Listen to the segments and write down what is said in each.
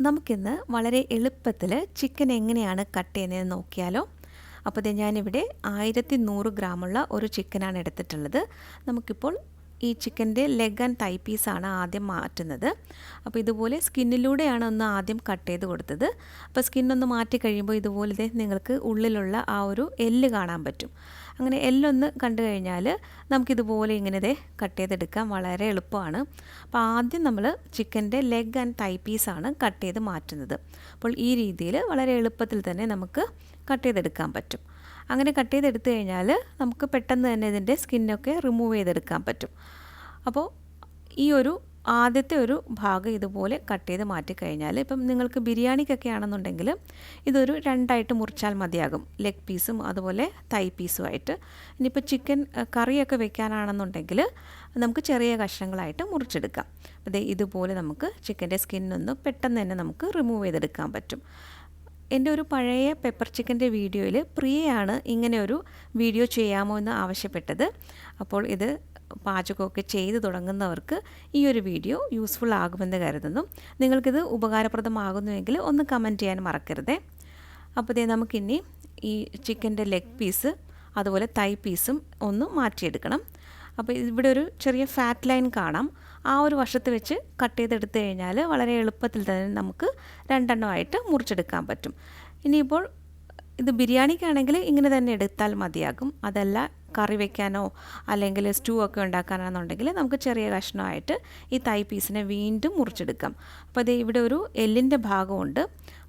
നമുക്കിന്ന് വളരെ എളുപ്പത്തിൽ ചിക്കൻ എങ്ങനെയാണ് കട്ട് ചെയ്യുന്നതെന്ന് നോക്കിയാലോ. അപ്പോൾ ഞാനിവിടെ ആയിരത്തി നൂറ് ഗ്രാമുള്ള ഒരു ചിക്കനാണ് എടുത്തിട്ടുള്ളത്. നമുക്കിപ്പോൾ ഈ ചിക്കന്റെ ലെഗ് ആൻഡ് തൈ പീസാണ് ആദ്യം മാറ്റുന്നത്. അപ്പോൾ ഇതുപോലെ സ്കിന്നിലൂടെയാണ് ഒന്ന് ആദ്യം കട്ട് ചെയ്ത് കൊടുത്തത്. അപ്പോൾ സ്കിന്നൊന്ന് മാറ്റി കഴിയുമ്പോൾ ഇതുപോലെ നിങ്ങൾക്ക് ഉള്ളിലുള്ള ആ ഒരു എല്ല് കാണാൻ പറ്റും. അങ്ങനെ എല്ലൊന്ന് കണ്ടു കഴിഞ്ഞാൽ നമുക്കിതുപോലെ ഇങ്ങനെ ദേ കട്ട് ചെയ്തെടുക്കാൻ വളരെ എളുപ്പമാണ്. അപ്പോൾ ആദ്യം നമ്മൾ ചിക്കന്റെ ലെഗ് ആൻഡ് തൈ പീസാണ് കട്ട് ചെയ്ത് മാറ്റുന്നത്. അപ്പോൾ ഈ രീതിയിൽ വളരെ എളുപ്പത്തിൽ തന്നെ നമുക്ക് കട്ട് ചെയ്തെടുക്കാൻ പറ്റും. അങ്ങനെ കട്ട് ചെയ്തെടുത്തു കഴിഞ്ഞാൽ നമുക്ക് പെട്ടെന്ന് തന്നെ ഇതിന്റെ സ്കിന്നൊക്കെ റിമൂവ് ചെയ്തെടുക്കാൻ പറ്റും. അപ്പോൾ ഈ ഒരു ആദ്യത്തെ ഒരു ഭാഗം ഇതുപോലെ കട്ട് ചെയ്ത് മാറ്റിക്കഴിഞ്ഞാൽ ഇപ്പം നിങ്ങൾക്ക് ബിരിയാണിക്കൊക്കെ ആണെന്നുണ്ടെങ്കിൽ ഇതൊരു രണ്ടായിട്ട് മുറിച്ചാൽ മതിയാകും. ലെഗ് പീസും അതുപോലെ തൈ പീസുമായിട്ട് ഇനിയിപ്പോൾ ചിക്കൻ കറിയൊക്കെ വെക്കാനാണെന്നുണ്ടെങ്കിൽ നമുക്ക് ചെറിയ കഷ്ണങ്ങളായിട്ട് മുറിച്ചെടുക്കാം. അതേ ഇതുപോലെ നമുക്ക് ചിക്കന്റെ സ്കിന്നൊന്ന് പെട്ടെന്ന് തന്നെ നമുക്ക് റിമൂവ് ചെയ്തെടുക്കാൻ പറ്റും. എന്റെ ഒരു പഴയ പെപ്പർ ചിക്കന്റെ വീഡിയോയിൽ പ്രിയയാണ് ഇങ്ങനെ ഒരു വീഡിയോ ചെയ്യാമോ എന്ന് ആവശ്യപ്പെട്ടത്. അപ്പോൾ ഇത് പാചകമൊക്കെ ചെയ്തു തുടങ്ങുന്നവർക്ക് ഈ ഒരു വീഡിയോ യൂസ്ഫുൾ ആകുമെന്ന് കരുതുന്നു. നിങ്ങൾക്കിത് ഉപകാരപ്രദമാകുന്നുവെങ്കിൽ ഒന്ന് കമന്റ് ചെയ്യാൻ മറക്കരുതേ. അപ്പോൾ ഇതേ നമുക്കിനി ഈ ചിക്കന്റെ ലെഗ് പീസ് അതുപോലെ തൈ പീസും ഒന്ന് മാറ്റിയെടുക്കണം. അപ്പോൾ ഇവിടെ ഒരു ചെറിയ ഫാറ്റ് ലൈൻ കാണാം. ആ ഒരു വശത്ത് വെച്ച് കട്ട് ചെയ്തെടുത്തു കഴിഞ്ഞാൽ വളരെ എളുപ്പത്തിൽ തന്നെ നമുക്ക് രണ്ടെണ്ണമായിട്ട് മുറിച്ചെടുക്കാൻ പറ്റും. ഇനിയിപ്പോൾ ഇത് ബിരിയാണിക്കാണെങ്കിൽ ഇങ്ങനെ തന്നെ എടുത്താൽ മതിയാകും. അതല്ല കറി വെക്കാനോ അല്ലെങ്കിൽ സ്റ്റൂ ഒക്കെ ഉണ്ടാക്കാനാണെന്നുണ്ടെങ്കിൽ നമുക്ക് ചെറിയ കഷ്ണമായിട്ട് ഈ തൈ പീസിനെ വീണ്ടും മുറിച്ചെടുക്കാം. അപ്പോൾ അത് ഇവിടെ ഒരു എല്ലിന്റെ ഭാഗമുണ്ട്.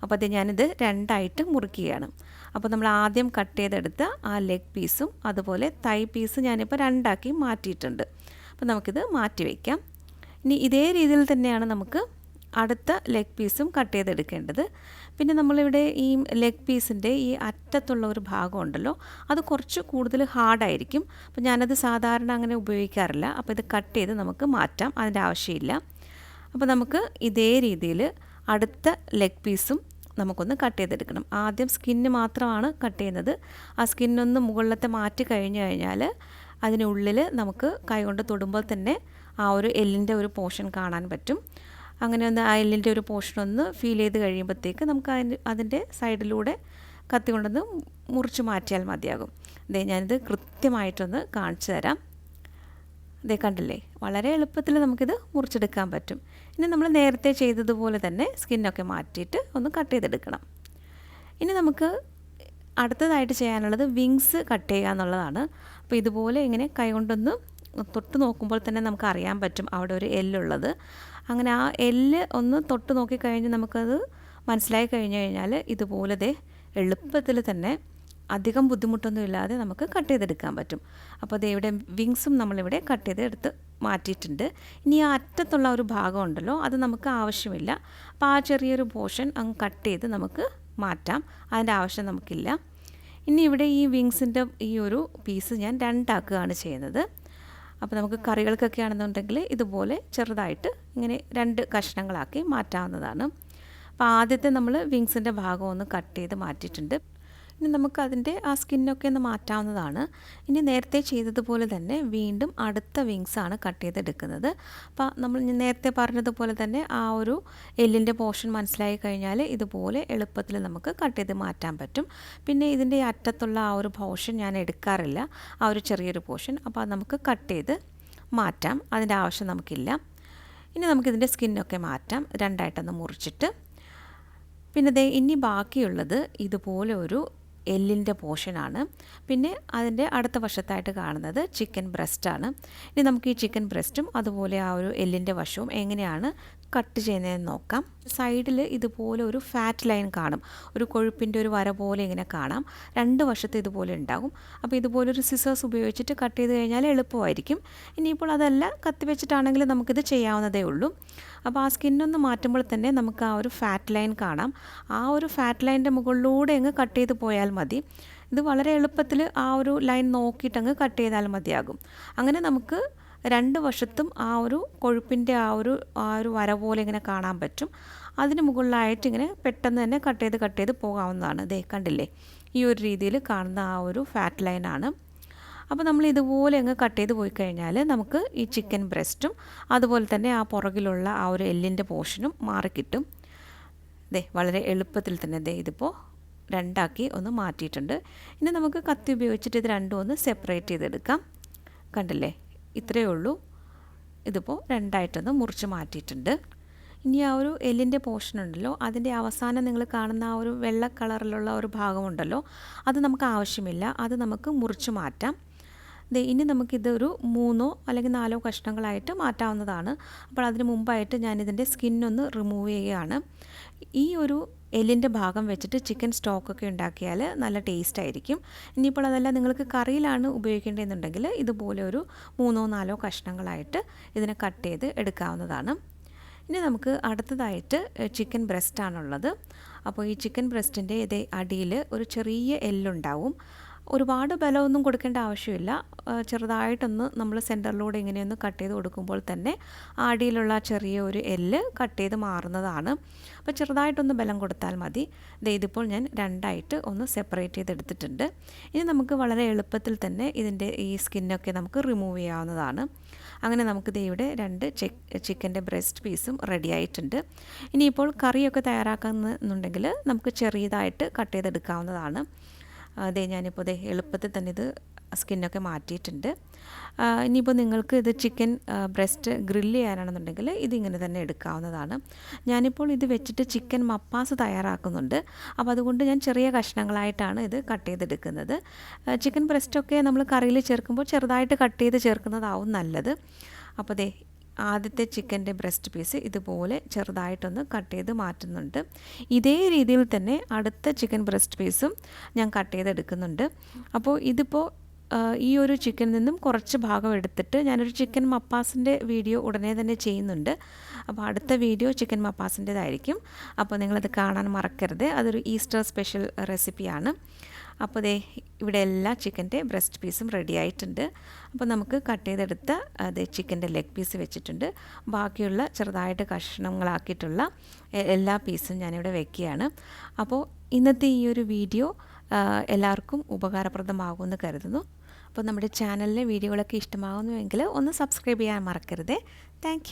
അപ്പോൾ അത് ഞാനിത് രണ്ടായിട്ട് മുറിക്കുകയാണ്. അപ്പോൾ നമ്മൾ ആദ്യം കട്ട് ചെയ്തെടുത്ത ആ ലെഗ് പീസും അതുപോലെ തൈ പീസ് ഞാനിപ്പോൾ രണ്ടാക്കി മാറ്റിയിട്ടുണ്ട്. അപ്പോൾ നമുക്കിത് മാറ്റി വയ്ക്കാം ഇനി ഇതേ രീതിയിൽ തന്നെയാണ് നമുക്ക് അടുത്ത ലെഗ് പീസും കട്ട് ചെയ്തെടുക്കേണ്ടത്. പിന്നെ നമ്മളിവിടെ ഈ ലെഗ് പീസിന്റെ ഈ അറ്റത്തുള്ള ഒരു ഭാഗം ഉണ്ടല്ലോ അത് കുറച്ച് കൂടുതൽ ഹാർഡായിരിക്കും അപ്പോൾ ഞാനത് സാധാരണ അങ്ങനെ ഉപയോഗിക്കാറില്ല. അപ്പോൾ ഇത് കട്ട് ചെയ്ത് നമുക്ക് മാറ്റാം അതിന്റെ ആവശ്യമില്ല. അപ്പോൾ നമുക്ക് ഇതേ രീതിയിൽ അടുത്ത ലെഗ് പീസും നമുക്കൊന്ന് കട്ട് ചെയ്തെടുക്കണം. ആദ്യം സ്കിന്ന് മാത്രമാണ് കട്ട് ചെയ്യുന്നത്. ആ സ്കിന്നൊന്ന് മുകളിലത്തെ മാറ്റി കഴിഞ്ഞ് കഴിഞ്ഞാൽ അതിനുള്ളിൽ നമുക്ക് കൈകൊണ്ട് തൊടുമ്പോൾ തന്നെ ആ ഒരു എല്ലിന്റെ ഒരു പോർഷൻ കാണാൻ പറ്റും. അങ്ങനെ ഒന്ന് അയലിന്റെ ഒരു പോർഷൻ ഒന്ന് ഫീൽ ചെയ്ത് കഴിയുമ്പോഴത്തേക്ക് നമുക്ക് അതിന് അതിന്റെ സൈഡിലൂടെ കത്തി കൊണ്ടൊന്ന് മുറിച്ച് മാറ്റിയാൽ മതിയാകും. അതേ ഞാനിത് കൃത്യമായിട്ടൊന്ന് കാണിച്ചു തരാം. ദേ കണ്ടില്ലേ? വളരെ എളുപ്പത്തിൽ നമുക്കിത് മുറിച്ചെടുക്കാൻ പറ്റും. ഇനി നമ്മൾ നേരത്തെ ചെയ്തതുപോലെ തന്നെ സ്കിന്നൊക്കെ മാറ്റിയിട്ട് ഒന്ന് കട്ട് ചെയ്തെടുക്കണം. ഇനി നമുക്ക് അടുത്തതായിട്ട് ചെയ്യാനുള്ളത് വിങ്സ് കട്ട് ചെയ്യുക എന്നുള്ളതാണ്. അപ്പോൾ ഇതുപോലെ ഇങ്ങനെ കൈകൊണ്ടൊന്ന് തൊട്ട് നോക്കുമ്പോൾ തന്നെ നമുക്ക് അറിയാൻ പറ്റും അവിടെ ഒരു എല്ലുള്ളത്. അങ്ങനെ ആ എല്ല് ഒന്ന് തൊട്ട് നോക്കിക്കഴിഞ്ഞ് നമുക്കത് മനസ്സിലായി കഴിഞ്ഞ് കഴിഞ്ഞാൽ ഇതുപോലെ ദേ എളുപ്പത്തിൽ തന്നെ അധികം ബുദ്ധിമുട്ടൊന്നും ഇല്ലാതെ നമുക്ക് കട്ട് ചെയ്തെടുക്കാൻ പറ്റും. അപ്പോൾ അത് ഇവിടെ വിങ്സും നമ്മളിവിടെ കട്ട് ചെയ്തെടുത്ത് മാറ്റിയിട്ടുണ്ട്. ഇനി ആ അറ്റത്തുള്ള ഒരു ഭാഗം ഉണ്ടല്ലോ അത് നമുക്ക് ആവശ്യമില്ല. അപ്പോൾ ആ ചെറിയൊരു പോർഷൻ അങ്ങ് കട്ട് ചെയ്ത് നമുക്ക് മാറ്റാം. അതിന്റെ ആവശ്യം നമുക്കില്ല. ഇനി ഇവിടെ ഈ വിങ്സിന്റെ ഈ ഒരു പീസ് ഞാൻ രണ്ടാക്കുകയാണ് ചെയ്യുന്നത്. അപ്പോൾ നമുക്ക് കറികൾക്കൊക്കെ ആണെന്നുണ്ടെങ്കിൽ ഇതുപോലെ ചെറുതായിട്ട് ഇങ്ങനെ രണ്ട് കഷ്ണങ്ങളാക്കി മാറ്റാവുന്നതാണ്. അപ്പോൾ ആദ്യത്തെ നമ്മൾ വിങ്സിന്റെ ഭാഗം ഒന്ന് കട്ട് ചെയ്ത് മാറ്റിയിട്ടുണ്ട്. ഇനി നമുക്ക് അതിന്റെ ആ സ്കിന്നൊക്കെ ഒന്ന് മാറ്റാവുന്നതാണ്. ഇനി നേരത്തെ ചെയ്തതുപോലെ തന്നെ വീണ്ടും അടുത്ത വിങ്സാണ് കട്ട് ചെയ്തെടുക്കുന്നത്. അപ്പോൾ നമ്മൾ നേരത്തെ പറഞ്ഞതുപോലെ തന്നെ ആ ഒരു എല്ലിന്റെ പോർഷൻ മനസ്സിലായി കഴിഞ്ഞാൽ ഇതുപോലെ എളുപ്പത്തിൽ നമുക്ക് കട്ട് ചെയ്ത് മാറ്റാൻ പറ്റും. പിന്നെ ഇതിന്റെ അറ്റത്തുള്ള ആ ഒരു പോർഷൻ ഞാൻ എടുക്കാറില്ല. ആ ഒരു ചെറിയൊരു പോർഷൻ അപ്പോൾ നമുക്ക് കട്ട് ചെയ്ത് മാറ്റാം. അതിന്റെ ആവശ്യം നമുക്കില്ല. ഇനി നമുക്കിതിന്റെ സ്കിന്നൊക്കെ മാറ്റാം. രണ്ടായിട്ടൊന്ന് മുറിച്ചിട്ട്. പിന്നെ ദേ ഇനി ബാക്കിയുള്ളത് ഇതുപോലെ ഒരു എല്ലിന്റെ പോർഷനാണ്. പിന്നെ അതിന്റെ അടുത്ത വശത്തായിട്ട് കാണുന്നത് ചിക്കൻ ബ്രസ്റ്റാണ്. ഇനി നമുക്ക് ഈ ചിക്കൻ ബ്രസ്റ്റും അതുപോലെ ആ ഒരു എല്ലിന്റെ വശവും എങ്ങനെയാണ് കട്ട് ചെയ്യുന്നതെന്ന് നോക്കാം. സൈഡിൽ ഇതുപോലെ ഒരു ഫാറ്റ് ലൈൻ കാണും. ഒരു കൊഴുപ്പിന്റെ ഒരു വര പോലെ ഇങ്ങനെ കാണാം. രണ്ട് വശത്ത് ഇതുപോലെ ഉണ്ടാകും. അപ്പോൾ ഇതുപോലെ ഒരു സിസേഴ്സ് ഉപയോഗിച്ചിട്ട് കട്ട് ചെയ്ത് കഴിഞ്ഞാൽ എളുപ്പമായിരിക്കും. ഇനിയിപ്പോൾ അതല്ല കത്തി വെച്ചിട്ടാണെങ്കിൽ നമുക്കിത് ചെയ്യാവുന്നതേ ഉള്ളൂ. അപ്പോൾ ആ സ്കിന്നൊന്ന് മാറ്റുമ്പോൾ തന്നെ നമുക്ക് ആ ഒരു ഫാറ്റ് ലൈൻ കാണാം. ആ ഒരു ഫാറ്റ് ലൈന്റെ മുകളിലൂടെ അങ്ങ് കട്ട് ചെയ്ത് പോയാൽ മതി. ഇത് വളരെ എളുപ്പത്തിൽ ആ ഒരു ലൈൻ നോക്കിയിട്ടങ്ങ് കട്ട് ചെയ്താൽ മതിയാകും. അങ്ങനെ നമുക്ക് രണ്ട് വശത്തും ആ ഒരു കൊഴുപ്പിന്റെ ആ ഒരു ആ ഒരു വര പോലെ ഇങ്ങനെ കാണാൻ പറ്റും. അതിന് മുകളിലായിട്ട് ഇങ്ങനെ പെട്ടെന്ന് തന്നെ കട്ട് ചെയ്ത് കട്ട് ചെയ്ത് പോകാവുന്നതാണ്. ദേ കണ്ടില്ലേ? ഈ ഒരു രീതിയിൽ കാണുന്ന ആ ഒരു ഫാറ്റ് ലൈനാണ് അപ്പോൾ നമ്മൾ ഇതുപോലെ അങ്ങ് കട്ട് ചെയ്ത് പോയി കഴിഞ്ഞാൽ നമുക്ക് ഈ ചിക്കൻ ബ്രസ്റ്റും അതുപോലെ തന്നെ ആ പുറകിലുള്ള ആ ഒരു എല്ലിന്റെ പോർഷനും മാറിക്കിട്ടും ദേ വളരെ എളുപ്പത്തിൽ തന്നെ ദേ ഇതിപ്പോൾ രണ്ടാക്കി ഒന്ന് മാറ്റിയിട്ടുണ്ട്. ഇനി നമുക്ക് കത്തി ഉപയോഗിച്ചിട്ട് ഇത് രണ്ടും ഒന്ന് സെപ്പറേറ്റ് ചെയ്തെടുക്കാം. കണ്ടില്ലേ? ഇത്രയേ ഉള്ളൂ. ഇതിപ്പോൾ രണ്ടായിട്ടൊന്ന് മുറിച്ച് മാറ്റിയിട്ടുണ്ട്. ഇനി ആ ഒരു എല്ലിന്റെ പോർഷൻ ഉണ്ടല്ലോ അതിന്റെ അവസാനം നിങ്ങൾ കാണുന്ന ആ ഒരു വെള്ള കളറിലുള്ള ഒരു ഭാഗമുണ്ടല്ലോ അത് നമുക്ക് ആവശ്യമില്ല. അത് നമുക്ക് മുറിച്ച് മാറ്റാം. ഇനി നമുക്കിതൊരു മൂന്നോ അല്ലെങ്കിൽ നാലോ കഷ്ണങ്ങളായിട്ട് മാറ്റാവുന്നതാണ്. അപ്പോൾ അതിന് മുമ്പായിട്ട് ഞാനിതിന്റെ സ്കിന്നൊന്ന് റിമൂവ് ചെയ്യുകയാണ്. ഈ ഒരു എല്ലിന്റെ ഭാഗം വെച്ചിട്ട് ചിക്കൻ സ്റ്റോക്കൊക്കെ ഉണ്ടാക്കിയാൽ നല്ല ടേസ്റ്റ് ആയിരിക്കും ഇനിയിപ്പോൾ അതല്ല നിങ്ങൾക്ക് കറിയിലാണ് ഉപയോഗിക്കേണ്ടതെന്നുണ്ടെങ്കിൽ ഇതുപോലെ ഒരു മൂന്നോ നാലോ കഷ്ണങ്ങളായിട്ട് ഇതിനെ കട്ട് ചെയ്ത് എടുക്കാവുന്നതാണ്. ഇനി നമുക്ക് അടുത്തതായിട്ട് ചിക്കൻ ബ്രസ്റ്റാണുള്ളത്. അപ്പോൾ ഈ ചിക്കൻ ബ്രസ്റ്റിന്റെ ഇതേ അടിയിൽ ഒരു ചെറിയ എല്ലുണ്ടാവും. ഒരുപാട് ബലമൊന്നും കൊടുക്കേണ്ട ആവശ്യമില്ല. ചെറുതായിട്ടൊന്ന് നമ്മൾ സെന്ററിലൂടെ ഇങ്ങനെയൊന്ന് കട്ട് ചെയ്ത് കൊടുക്കുമ്പോൾ തന്നെ അടിയിലുള്ള ചെറിയ ഒരു എല്ല് കട്ട് ചെയ്ത് മാറുന്നതാണ്. അപ്പോൾ ചെറുതായിട്ടൊന്ന് ബലം കൊടുത്താൽ മതി. ഇതിപ്പോൾ ഞാൻ രണ്ടായിട്ട് ഒന്ന് സെപ്പറേറ്റ് ചെയ്തെടുത്തിട്ടുണ്ട്. ഇനി നമുക്ക് വളരെ എളുപ്പത്തിൽ തന്നെ ഇതിന്റെ ഈ സ്കിന്നൊക്കെ നമുക്ക് റിമൂവ് ചെയ്യാവുന്നതാണ്. അങ്ങനെ നമുക്ക് ഇവിടെ രണ്ട് ചിക്കന്റെ ബ്രസ്റ്റ് പീസും റെഡി ആയിട്ടുണ്ട്. ഇനിയിപ്പോൾ കറിയൊക്കെ തയ്യാറാക്കുന്നുണ്ടെങ്കിൽ നമുക്ക് ചെറിയതായിട്ട് കട്ട് ചെയ്തെടുക്കാവുന്നതാണ്. അതെ ഞാനിപ്പോൾ ദേ എളുപ്പത്തിൽ തന്നെ ഇത് സ്കിന്നൊക്കെ മാറ്റിയിട്ടുണ്ട്. ഇനിയിപ്പോൾ നിങ്ങൾക്ക് ഇത് ചിക്കൻ ബ്രസ്റ്റ് ഗ്രില്ല് ചെയ്യാനാണെന്നുണ്ടെങ്കിൽ ഇതിങ്ങനെ തന്നെ എടുക്കാവുന്നതാണ്. ഞാനിപ്പോൾ ഇത് വെച്ചിട്ട് ചിക്കൻ മപ്പാസ് തയ്യാറാക്കുന്നുണ്ട്. അപ്പോൾ അതുകൊണ്ട് ഞാൻ ചെറിയ കഷ്ണങ്ങളായിട്ടാണ് ഇത് കട്ട് ചെയ്തെടുക്കുന്നത്. ചിക്കൻ ബ്രസ്റ്റൊക്കെ നമ്മൾ കറിയിൽ ചേർക്കുമ്പോൾ ചെറുതായിട്ട് കട്ട് ചെയ്ത് ചേർക്കുന്നതാവും നല്ലത്. അപ്പോൾ ദേ ആദ്യത്തെ ചിക്കന്റെ ബ്രസ്റ്റ് പീസ് ഇതുപോലെ ചെറുതായിട്ടൊന്ന് കട്ട് ചെയ്ത് മാറ്റുന്നുണ്ട്. ഇതേ രീതിയിൽ തന്നെ അടുത്ത ചിക്കൻ ബ്രസ്റ്റ് പീസും ഞാൻ കട്ട് ചെയ്തെടുക്കുന്നുണ്ട്. അപ്പോൾ ഇതിപ്പോൾ ഈ ഒരു ചിക്കനിൽ നിന്നും കുറച്ച് ഭാഗം എടുത്തിട്ട് ഞാനൊരു ചിക്കൻ മപ്പാസിന്റെ വീഡിയോ ഉടനെ തന്നെ ചെയ്യുന്നുണ്ട്. അപ്പോൾ അടുത്ത വീഡിയോ ചിക്കൻ മപ്പാസിന്റെതായിരിക്കും. അപ്പോൾ നിങ്ങളത് കാണാൻ മറക്കരുത്. അതൊരു ഈസ്റ്റർ സ്പെഷ്യൽ റെസിപ്പിയാണ്. അപ്പോൾ ദേ ഇവിടെ എല്ലാ ചിക്കന്റെ ബ്രസ്റ്റ് പീസും റെഡി ആയിട്ടുണ്ട്. അപ്പോൾ നമുക്ക് കട്ട് ചെയ്തെടുത്ത അതേ ചിക്കന്റെ ലെഗ് പീസ് വെച്ചിട്ടുണ്ട്. ബാക്കിയുള്ള ചെറുതായിട്ട് കഷ്ണങ്ങളാക്കിയിട്ടുള്ള എല്ലാ പീസും ഞാനിവിടെ വെക്കുകയാണ്. അപ്പോൾ ഇന്നത്തെ ഈ ഒരു വീഡിയോ എല്ലാവർക്കും ഉപകാരപ്രദമാകുമെന്ന് കരുതുന്നു. അപ്പോൾ നമ്മുടെ ചാനലിലെ വീഡിയോകളൊക്കെ ഇഷ്ടമാകുന്നുവെങ്കിൽ ഒന്ന് സബ്സ്ക്രൈബ് ചെയ്യാൻ മറക്കരുത്. താങ്ക്